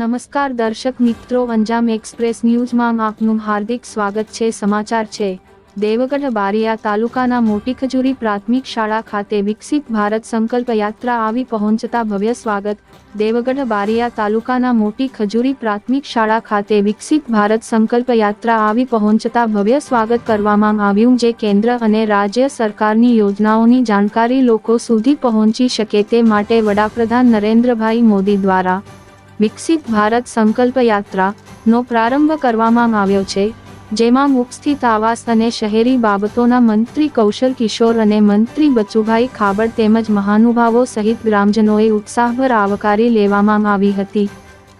નમસ્કાર દર્શક મિત્રો, અંજામ એક્સપ્રેસ ન્યૂઝમાં આપનું હાર્દિક સ્વાગત છે. સમાચાર છે. દેવગઢ બારિયા તાલુકાના મોટી ખજૂરી પ્રાથમિક શાળા ખાતે વિકસિત ભારત સંકલ્પ યાત્રા આવી પહોંચતા ભવ્ય સ્વાગત. દેવગઢ બારિયા તાલુકાના મોટી ખજૂરી પ્રાથમિક શાળા ખાતે વિકસિત ભારત સંકલ્પ યાત્રા આવી પહોંચતા ભવ્ય સ્વાગત કરવામાં આવ્યું જે કેન્દ્ર અને રાજ્ય સરકારની યોજનાઓની જાણકારી લોકો સુધી પહોંચી શકે તે માટે વડાપ્રધાન નરેન્દ્રભાઈ મોદી દ્વારા વિકસિત ભારત સંકલ્પ યાત્રાનો પ્રારંભ કરવામાં આવ્યો છે, જેમાં મુખસ્થિત આવાસ અને શહેરી બાબતોના મંત્રી કૌશલ કિશોર અને મંત્રી બચુભાઈ ખાબડ તેમજ મહાનુભાવો સહિત ગ્રામજનોએ ઉત્સાહભર આવકારી લેવામાં આવી હતી.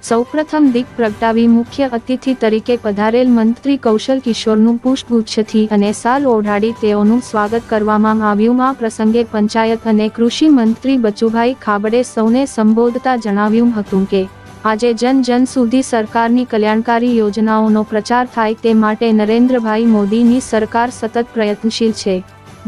સૌપ્રથમ દીપ પ્રગટાવી મુખ્ય અતિથિ તરીકે પધારેલ મંત્રી કૌશલ કિશોરનું પુષ્પગુચ્છથી અને સાલ ઓઢાડી તેઓનું સ્વાગત કરવામાં આવ્યું. આ પ્રસંગે પંચાયત અને કૃષિ મંત્રી બચુભાઈ ખાબડે સૌને સંબોધતા જણાવ્યું હતું કે આજે જન જન સુધી સરકારની કલ્યાણકારી યોજનાઓનો પ્રચાર થાય તે માટે નરેન્દ્રભાઈ મોદીની સરકાર સતત પ્રયત્નશીલ છે.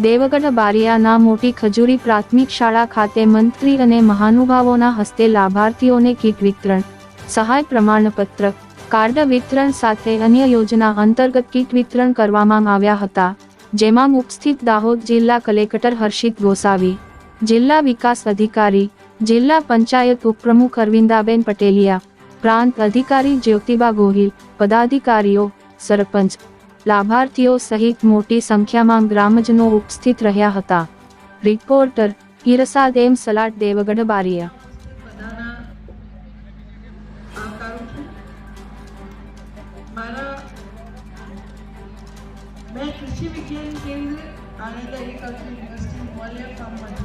દેવગઢ બારિયાના મોટી ખજૂરી પ્રાથમિક શાળા ખાતે મંત્રી અને મહાનુભાવોના હસ્તે લાભાર્થીઓને કીટ વિતરણ, સહાય પ્રમાણપત્ર, કાર્ડ વિતરણ સાથે અન્ય યોજના અંતર્ગત કીટ વિતરણ કરવામાં આવ્યા હતા, જેમાં ઉપસ્થિત દાહોદ જિલ્લા કલેક્ટર હર્ષિત ગોસાવી, જિલ્લા વિકાસ અધિકારી જિલ્લા પંચાયત ઉપપ્રમુખ અરવિંદાબેન પટેલિયા, પ્રાંત અધિકારી જ્યોતિબા ગોહિલ, પદાધિકારીઓ, સરપંચ, લાભાર્થીઓ સહિત મોટી સંખ્યામાં ગ્રામજનો ઉપસ્થિત રહ્યા હતા. રિપોર્ટર હિરસાદ એમ સલાટ દેવગઢ બારિયા મેં કૃષિ વિજ્ઞાન કેન્દ્ર આણંદ એગ્રીકલ્ચર યુનિવર્સિટી મોલિયા ફાર્મમાંથી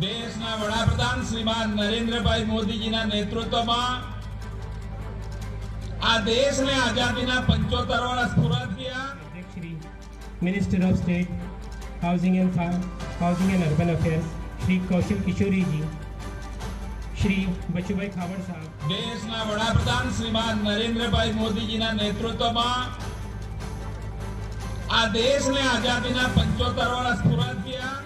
દેશના વડાપ્રધાન શ્રીમાન નરેન્દ્રભાઈ મોદીજીના નેતૃત્વમાં આ દેશને આઝાદીના પંચોતેર વર્ષ પૂરા થયા Shri Minister of State, Housing and Farm, Housing and Urban Affairs, Shri Kaushal Kishori ji, Shri Bachubhai Khabar Sahab, દેશના વડાપ્રધાન શ્રીમાન નરેન્દ્રભાઈ મોદીજીના નેતૃત્વમાં આ દેશને આઝાદીના પંચોતેર વર્ષ પૂરા થયા